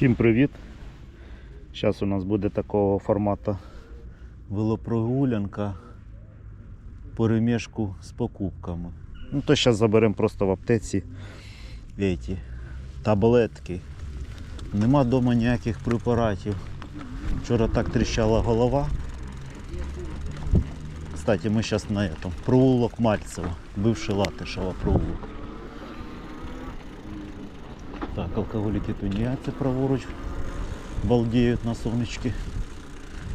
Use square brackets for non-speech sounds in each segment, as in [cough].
Всім привіт! Зараз у нас буде такого формату велопрогулянка перемішку з покупками. Ну то зараз заберемо просто в аптеці эти, таблетки. Нема вдома ніяких препаратів. Вчора так тріщала голова. Кстати, ми зараз на этом. Провулок Мальцева, бивший Латишева провулок. Так, алкоголики тунеядцы праворуч балдеют на солнышке.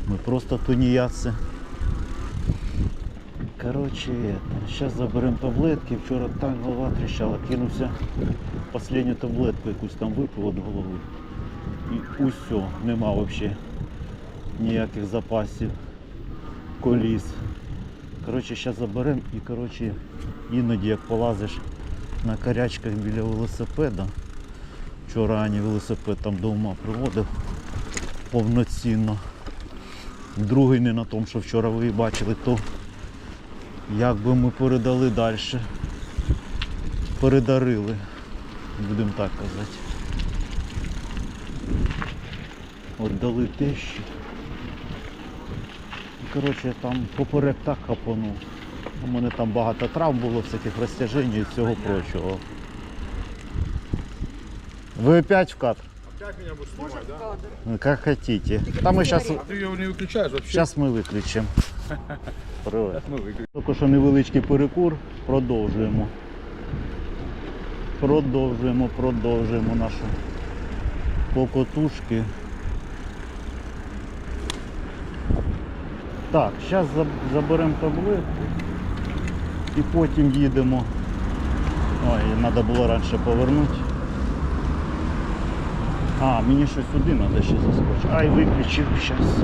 Мы просто тунеядцы. Короче, это, сейчас заберем таблетки. Вчора так голова тріщала, кинувся последню таблетку якусь там випив від голови. І усьо, нема взагалі ніяких запасів, коліс. Коротше, зараз заберемо і коротше, іноді як полазиш на карячках біля велосипеда. Вчора Ані велосипед там до ума приводив повноцінно. Другий не на тому, що вчора ви бачили, то як би ми передали далі. Передарили, будемо так казати. От дали тещі. Коротше, там поперек так хапанув. У мене там багато травм було, всяких розтяжень і всього прочого. Вы опять в кадр? Как меня будешь снимать, да? Ну, Как хотите. Там мы сейчас, А ты ее не выключаешь вообще? сейчас ми виключимо. [laughs] Привет. Мы выключим. Тільки що невеличкий перекур, продовжуємо. Продовжуємо, продовжуємо нашу покотушки. Так, зараз заберемо таблетку і потім їдемо. Ой, треба було раніше повернути. А, мені щось сюди треба ще заскочити. Ай, виключив зараз.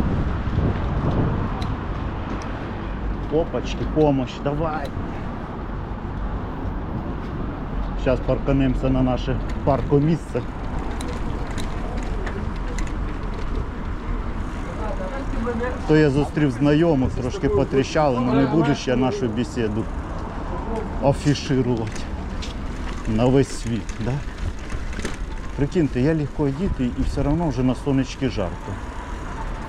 Опачки, помощь, давай. Зараз парканемося на наше паркомісце. То я зустрів знайомих, трошки потріщали, але не буду ще нашу бесіду афіширувати на весь світ. Да? Прикиньте, я легко одіти і все одно вже на сонечки жарко.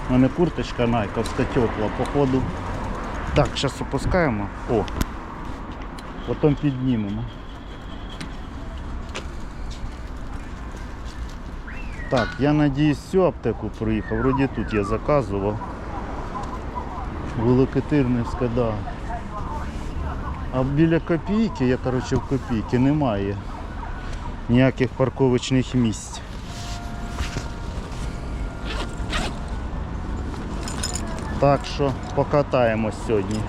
У мене курточка найковська тепла, походу. Так, зараз опускаємо. О. Потім піднімемо. Так, я надіюсь всю аптеку проїхав. Вроді тут я заказував. Великотирнівська, да. А біля копійки, я коротше в копійки, немає ніяких парковочних місць. Так що покатаємось сьогодні.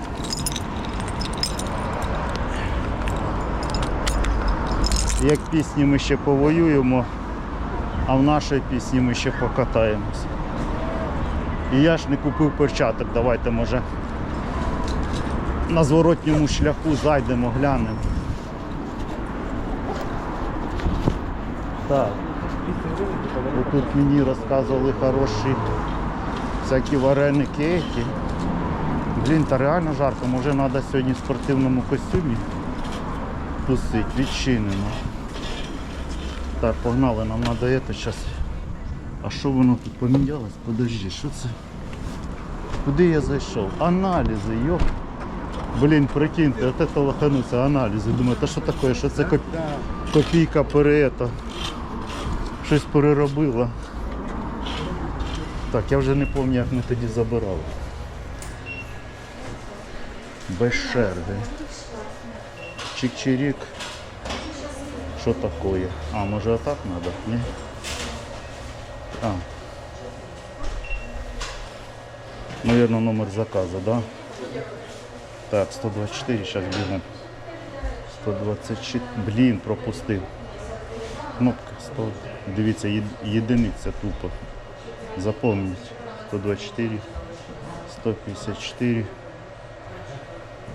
Як пісні ми ще повоюємо, а в нашій пісні ми ще покатаємось. І я ж не купив перчаток, давайте може на зворотньому шляху зайдемо, глянемо. Так. Тут мені розказували хороші всякі вареники які. Блін, та реально жарко, може треба сьогодні в спортивному костюмі тусить, відчинено. Так, погнали, нам треба це зараз. А що воно тут помінялось? Подожди, що це? Куди я зайшов? Аналізи, йоп. Блін, прикиньте, от це лохануться, аналізи. Думаю, та що таке, що це коп- копійка переета. Щось переробила. Так, я вже не пам'ятаю, як ми тоді забирали. Без черги. Чик-чирик. Що таке? А, може отак треба? Ні? А. Наверное, номер заказа, да? Так, 124, сейчас бегом. 124. Блін, пропустив. Кнопка 100. Дивіться, єдиниця тупо. Запомніть. 124, 154,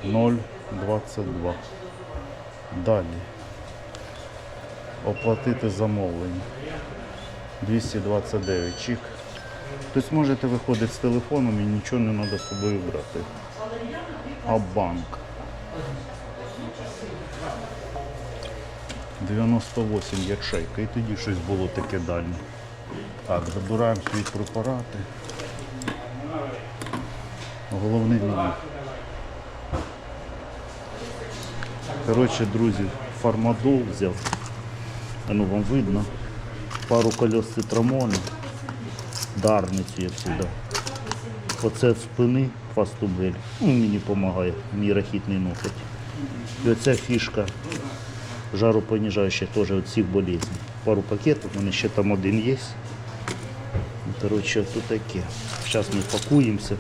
022. Далі. Оплатити замовлення. 229 чик. Тобто можете виходити з телефоном і нічого не треба з собою брати. А банк. 98 ячейка. І тоді щось було таке дальнє. Так, забираємо свої препарати. Головне меню. Коротше, друзі, фармадол взяв. Ну вам видно. Пару колес цитрамону. Дарницю я сюди. Оце з спини фастубель. Ну, мені допомагає, мій рахітний носить. І оця фішка жаропоніжаюча теж від всіх болезней. Пару пакетів, у мене ще там один є. Коротше, тут таке. Зараз ми пакуємося.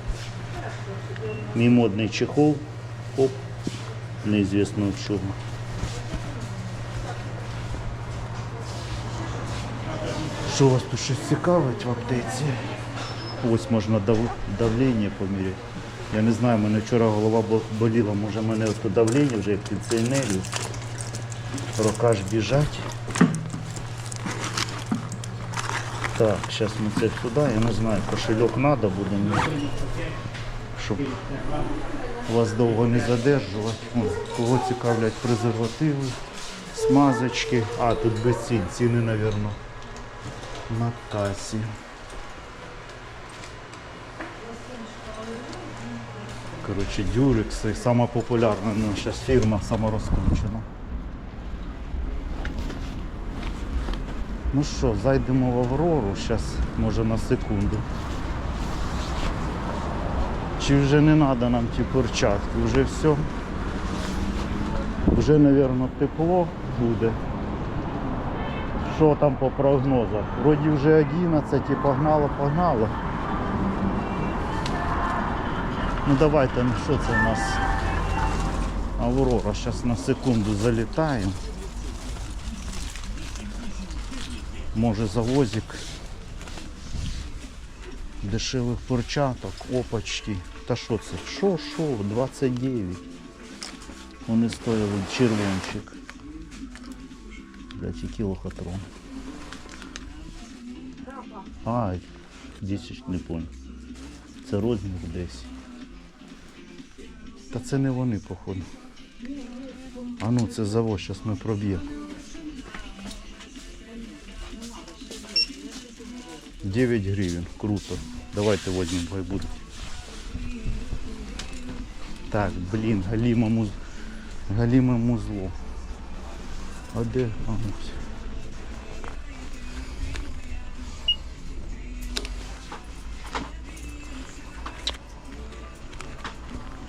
Мій модний чехол. Оп. Неізвісно в чому. Що вас тут щось цікавить в аптеці? Ось можна дав... давлення поміряти. Я не знаю, мене вчора голова бо- боліла, може мене ото давлення вже як пенсіонерів. Рука ж біжать. Так, зараз ми це сюди, я не знаю, кошельок треба буде щоб вас довго не задержувати. О, кого цікавлять презервативи, смазочки. А, тут без цін, ціни, мабуть, на касі. Коротше, Durex, сама популярна зараз фірма, сама Ну що, зайдемо в Аврору, зараз може на секунду. Чи вже не треба нам ті перчатки, вже все. Вже, мабуть, тепло буде. Що там по прогнозах? Вроді вже 11 і погнало, погнало. Ну давайте, ну що це у нас? Аврора, зараз на секунду залітаємо. Може завозик дешевих перчаток, опачки. Та що це? Що, що? 29. Вони стояли червончик. Блять, який лохотрон. А, 10 не понял. Це розмір десь. Та це не вони, походу. А ну це завод, зараз ми проб'ємо. 9 гривень, круто. Давайте возьмем, хай буде. Так, блін, галіма муз... галіме музло. А де? А, ось.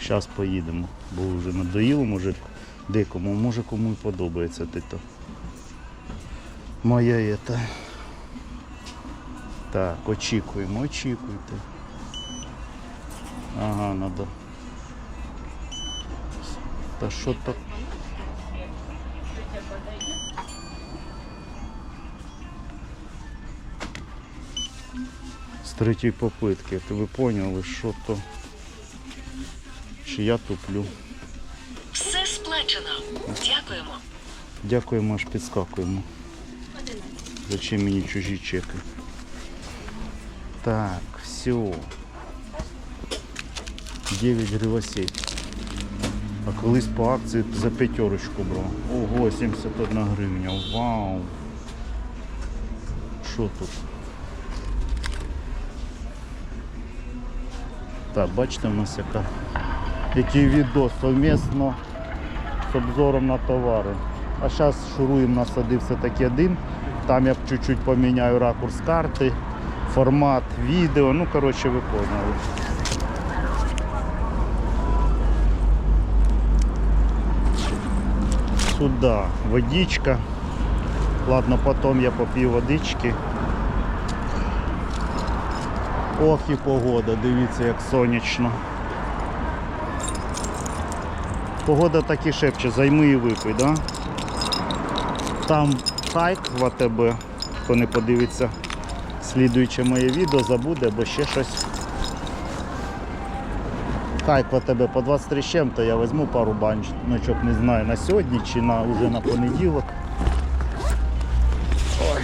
Зараз поїдемо, бо вже надоїло, може декому, може кому і подобається ти-то. Моя ета. Так, очікуємо, очікуйте. Ага, надо. Та що так? З третьої попитки. То ви поняли, що то? Чи я туплю? Все сплачено. Дякуємо. Дякуємо, аж підскакуємо. Зачем мені чужі чеки? Так, все. 9 гривосей. А колись по акції за п'ятерочку брав. Ого, 71 гривня. Вау. Що тут? Так, бачите, у нас яка, який відео совмісно з обзором на товари. А зараз шуруємо насадився таки один. Там я чуть-чуть поміняю ракурс карти, формат відео. Ну, коротше, ви поняли. Сюда водичка. Ладно, потом я поп'ю водички. Ох і погода, дивіться, як сонячно. Погода так і шепче, займи і випий, да? Там хайк в АТБ, хто не подивиться слідуюче моє відео, забуде або ще щось. Хайк в АТБ по 23 з чим-то я візьму пару баночок, не знаю, на сьогодні чи на, уже на понеділок. Ой.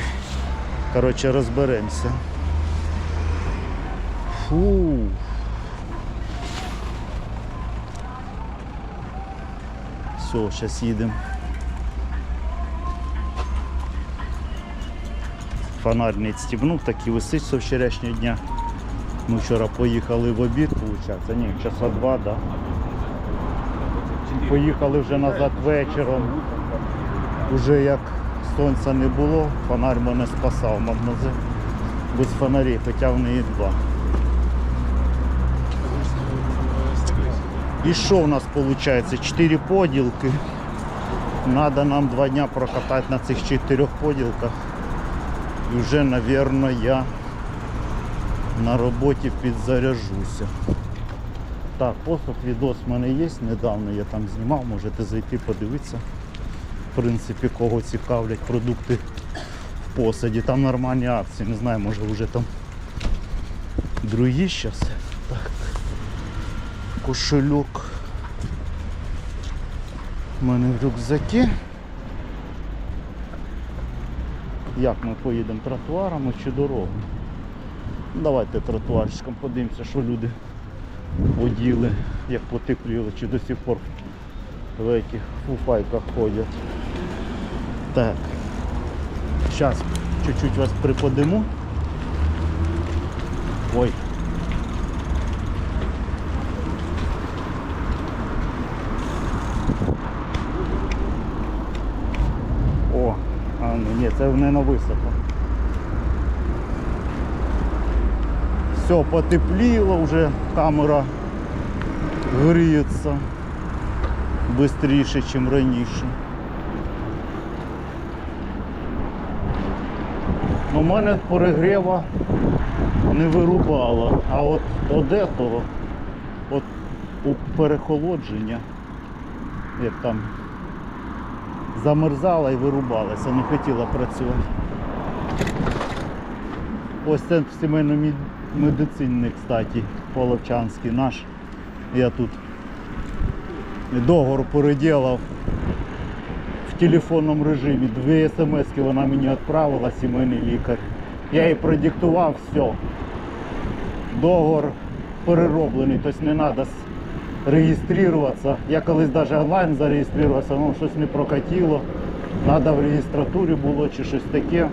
Коротше, розберемося. Фу. Все, зараз їдемо. Фонарь не стібнув, так і висить з вчорашнього дня. Ми вчора поїхали в обід, виходить, ні, часа два, да. Поїхали вже назад вечором. Уже як сонця не було, фонарь мене спасав, мадмузе. Без фонарів, хоча в неї два. І що у нас виходить? Чотири поділки. Надо нам два дня прокатати на цих чотирьох поділках. І вже, мабуть, я на роботі підзаряжуся. Так, посуд відос в мене є, недавно я там знімав, можете зайти подивитися. В принципі, кого цікавлять продукти в посаді. Там нормальні акції, не знаю, може вже там другі зараз. Так. Кошельок. У мене в рюкзакі. Як ми поїдемо тротуарами чи дорогою? Давайте тротуарчиком подивимося, що люди поділи, як потеплювали, чи до сих пор в яких фуфайках ходять. Так. Зараз чуть-чуть вас приподиму. Ой. О, а ну ні, це не на високо. Все потепліло, вже камера гріється швидше, ніж раніше. У мене перегріва не вирубало, а от этого, от у перехолодження, як там замерзала і вирубалася, не хотіла працювати. Ось це сімейно медицинний, кстати, Половчанський наш. Я тут договор переділав в телефонному режимі. Дві смс вона мені відправила, сімейний лікар. Я їй продиктував все. Договор перероблений, тобто не треба реєструватися. Я колись навіть онлайн зареєструвався, але щось не прокатило. Треба в реєстратурі було чи щось таке.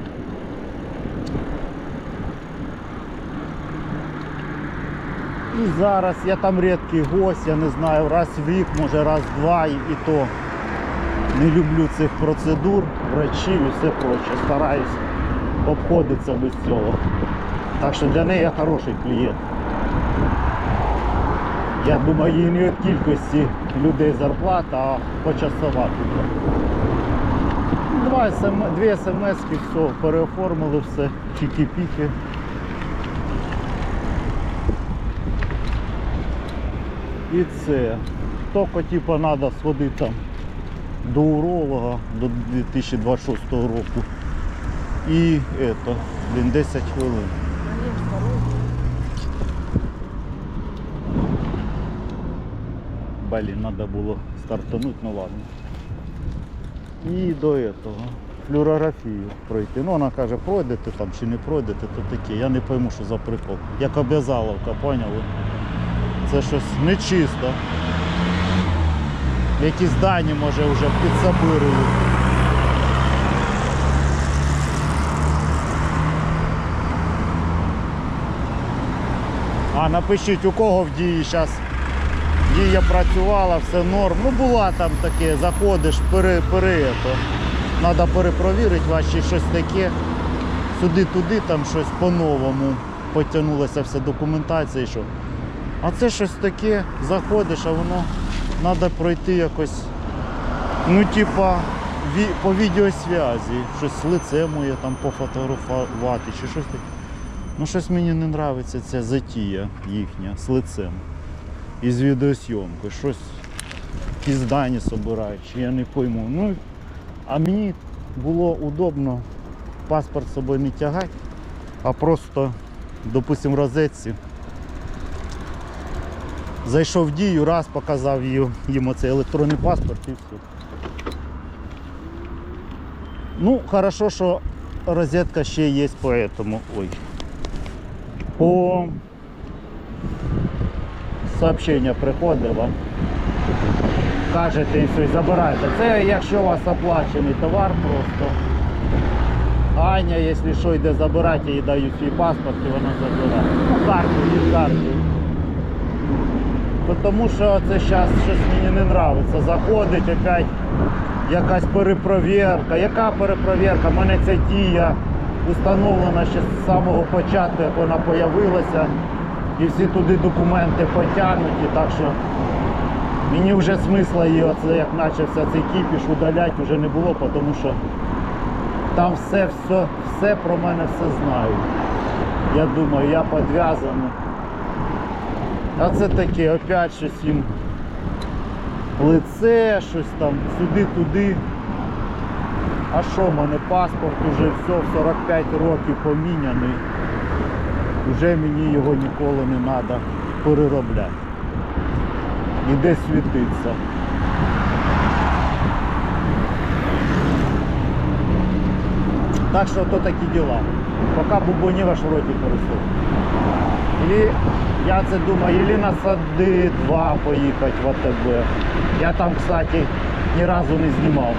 І зараз я там рідкий гость, я не знаю, раз в рік, може раз в два, і і то не люблю цих процедур, врачів і все проче. Стараюсь обходитися без цього. Так що для неї я хороший клієнт. Я думаю, їй не від кількості людей зарплата, а почасова. Два СМ, дві смс все, переоформили все, чики-піки. І це. Тільки типу, треба сходити там до уролога до 2026 року. І это, блін, 10 хвилин. Блін, треба було стартануть, ну ладно. І до этого флюорографію пройти. Ну вона каже, пройдете там чи не пройдете, то таке. Я не пойму, що за прикол. Як обязаловка, поняли? Це щось нечисто. Якісь дані може вже підсобирують. А напишіть, у кого в дії зараз дія працювала, все норм. Ну була там таке, заходиш, пере, пере, то. Треба перепровірити чи щось таке. Сюди-туди там щось по-новому потягнулася вся документація. Що. А це щось таке, заходиш, а воно треба пройти якось, ну типа ві, по відеосвязі, щось лице моє там пофотографувати чи щось таке. Ну щось мені не подобається ця затія їхня з лицем. І з відеосйомкою. Щось якісь дані збирають, чи я не пойму. Ну, а мені було удобно паспорт з собою не тягати, а просто, допустимо, в розетці. Зайшов в дію, раз показав їм, оцей електронний паспорт і все. Ну, хорошо, що розетка ще є по этому. Ой. По сообщення приходило. Кажете і щось забираєте. Це якщо у вас оплачений товар просто. Аня, якщо що, йде забирати, їй даю свій паспорт і вона забирає. Ну, карту, не карту. Тому що це зараз щось мені не подобається. Заходить опять якась перепровірка. Яка перепровірка? У мене ця дія установлена ще з самого початку, як вона з'явилася. І всі туди документи потягнуті, так що мені вже смисла її, оце як почався цей кіпіш, удаляти вже не було, тому що там все, все, все про мене все знають. Я думаю, я підв'язаний. А це таке, опять щось їм лице, щось там, сюди-туди. А що, в мене паспорт уже все, в 45 років поміняний. Уже мені його ніколи не треба переробляти. І десь світиться. Так що то такі діла. Поки бубонів аж в роті. Ілі, я це думаю, ілі на сади 2 поїхати в АТБ. Я там, кстати, ні разу не знімав.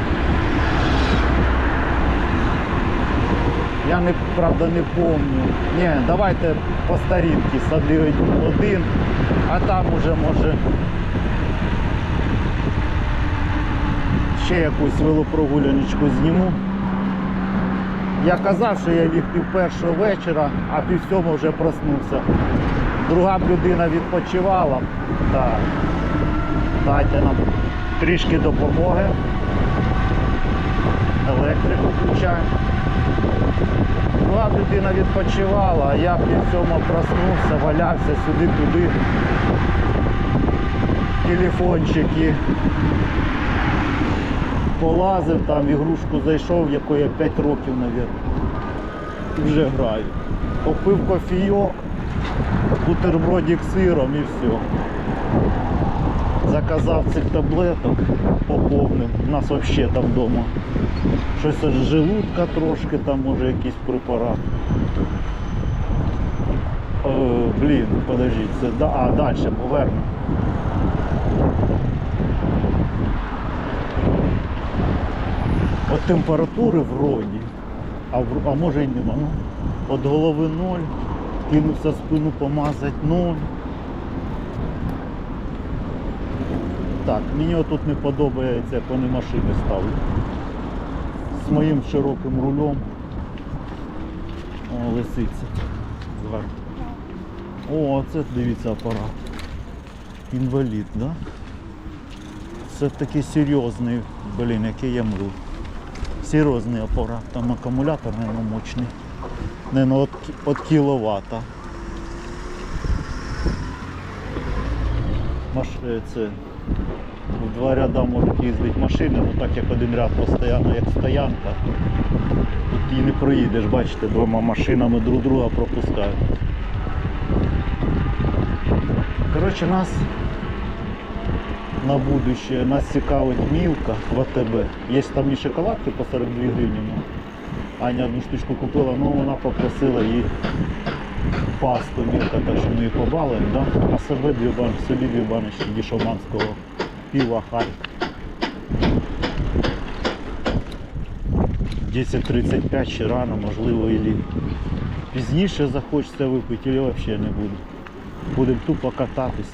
Я не, правда не помню. Ні, давайте по старінки сади один, а там уже може ще якусь велопрогуляночку зніму. Я казав, що я ліг пів першого вечора, а пів сьомого вже проснувся. Друга б людина відпочивала. Так. Дайте нам трішки допомоги. Електрику включаємо. Друга б людина відпочивала, а я пів сьомого проснувся, валявся сюди-туди. Телефончики. Полазив там, ігрушку зайшов, в якої я 5 років, мабуть. Вже граю. Попив кофійок, бутербродик сиром і все. Заказав цих таблеток поповнив. У нас взагалі там вдома. Щось з желудка трошки, там може якийсь препарат. О, блін, подождіть, це а далі поверну. От температури вроді, а, а може й нема. Ну, от голови ноль, кинувся спину помазати ноль. Так, мені отут не подобається, як вони машини ставлять. З моїм широким рулем. О, лисиця. Зверху. О, це дивіться апарат. Інвалід, да? Це такий серйозний, блін, який я мру. Серйозний апарат, там акумулятор, мабуть, мощний. Не от, от кіловата. Маш, е, це, в два ряда можуть їздити машини, ну так як один ряд постійно, як стоянка. Тут і не проїдеш, бачите, двома машинами друг друга пропускають. Коротше, нас на будущее нас цікавить мілка в АТБ. Є там і шоколадки по 42 гривні. ну. Аня одну штучку купила, ну вона попросила їй пасту мілка, так що ми її побалуємо, да? а себе дві бан... собі дві баночки дішоманського пива Харк. 10.35 ще рано, можливо, і пізніше захочеться випити, і взагалі не буду. Будемо тупо кататись.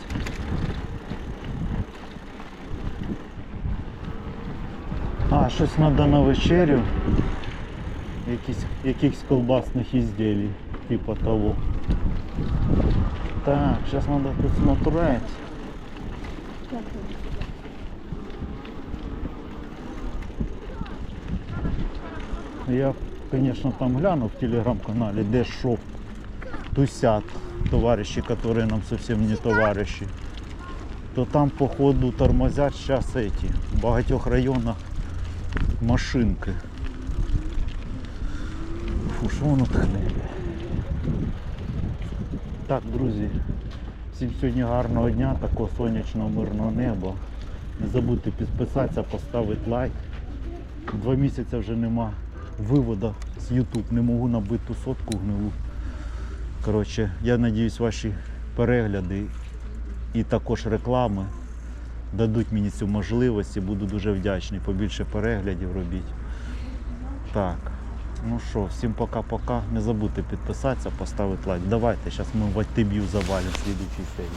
А, щось треба на вечерю. Якісь, якихось колбасних ізділій, типа того. Так, зараз треба тут смотреть. Я, конечно, там гляну в телеграм-канале, де шо тусят товарищи, которые нам совсем не товарищи. То там, походу, тормозят сейчас эти, в багатьох районах машинки. Фу, що воно тхне? Так, друзі, всім сьогодні гарного дня, такого сонячного мирного неба. Не забудьте підписатися, поставити лайк. Два місяці вже нема виводу з YouTube, не можу набити ту сотку гнилу. Коротше, я сподіваюся, ваші перегляди і також реклами дадуть мені цю можливість і буду дуже вдячний. Побільше переглядів робіть. Так. Ну що, всім пока-пока. Не забудьте підписатися, поставити лайк. Давайте, зараз ми в Аттиб'ю завалимо в слідчій серії.